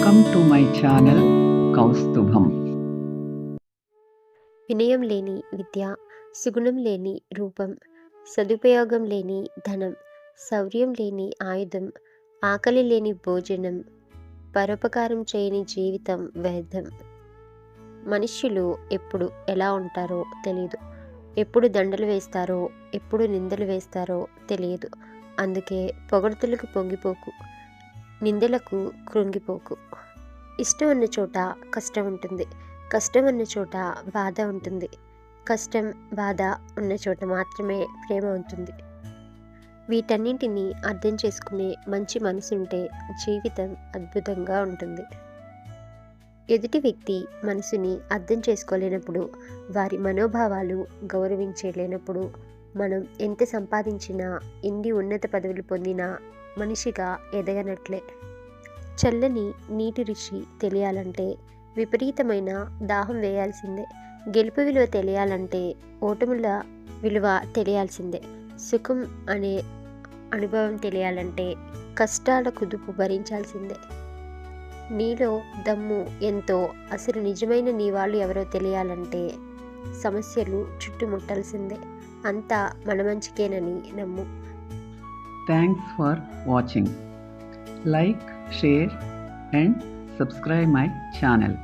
Welcome to my channel కౌస్తుభం వినయం లేని విద్య సుగుణం లేని రూపం సదుపయోగం లేని ధనం శౌర్యం లేని ఆయుధం ఆకలి లేని భోజనం పరోపకారం చేయని జీవితం వ్యర్థం. మనుష్యులు ఎప్పుడు ఎలా ఉంటారో తెలియదు ఎప్పుడు దండలు వేస్తారో ఎప్పుడు నిందలు వేస్తారో తెలియదు. అందుకే పొగడ్తలకు పొంగిపోకు నిందలకు కృంగిపోకు. ఇష్టం ఉన్న చోట కష్టం ఉంటుంది. కష్టం ఉన్న చోట బాధ ఉంటుంది. కష్టం బాధ ఉన్న చోట మాత్రమే ప్రేమ ఉంటుంది. వీటన్నింటినీ అర్థం చేసుకునే మంచి మనసు ఉంటే జీవితం అద్భుతంగా ఉంటుంది. ఎదుటి వ్యక్తి మనసుని అర్థం చేసుకోలేనప్పుడు వారి మనోభావాలు గౌరవించలేనప్పుడు మనం ఎంత సంపాదించినా ఎన్ని ఉన్నత పదవులు పొందినా మనిషిగా ఎదగనట్లే. చల్లని నీటి రుచి తెలియాలంటే విపరీతమైన దాహం వేయాల్సిందే. గెలుపు విలువ తెలియాలంటే ఓటముల విలువ తెలియాల్సిందే. సుఖం అనే అనుభవం తెలియాలంటే కష్టాల కుదుపు భరించాల్సిందే. నీలో దమ్ము ఎంతో అసలు నిజమైన నీ వాళ్ళు ఎవరో తెలియాలంటే సమస్యలు చుట్టుముట్టాల్సిందే. అంతా మన మంచికేనని నమ్ము. Thanks for watching like share and subscribe my channel